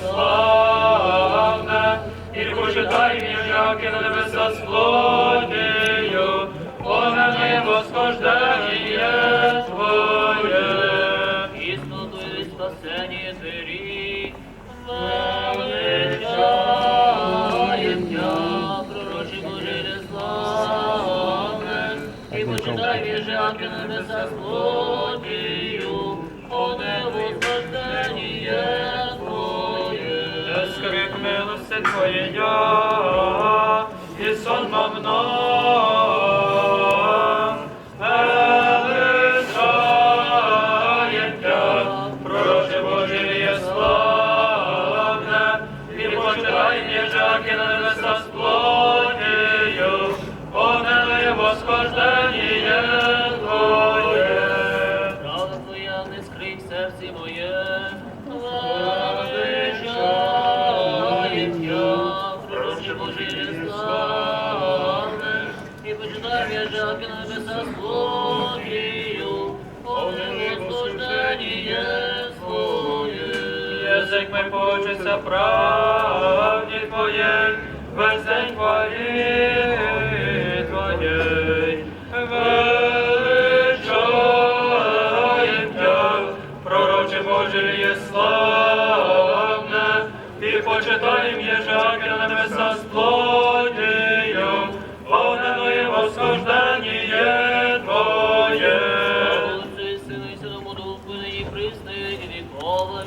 славне, і почитай міжаки на небеса сходію, Бога небо схождає Твоє, існує спасені зирі, величаєм я, пророчі і почитай міжаки на небеса сходію, милости Твоєя, і сон нам. Величаєм Тя, пророче славне, і почитай ніжаки небеса з плотію, понели восхождення Твоє. Правда Твоя не скрий в серці моє, як ми почеться правді Твоєй, весень день хвалі Твоєй. Величаєм Тя, пророче Боже є славне, і почитаєм є єжаки на небеса з плодієм, Огненою восхожденіє Твоє. Сину і Синому Духу, і присни і віковами.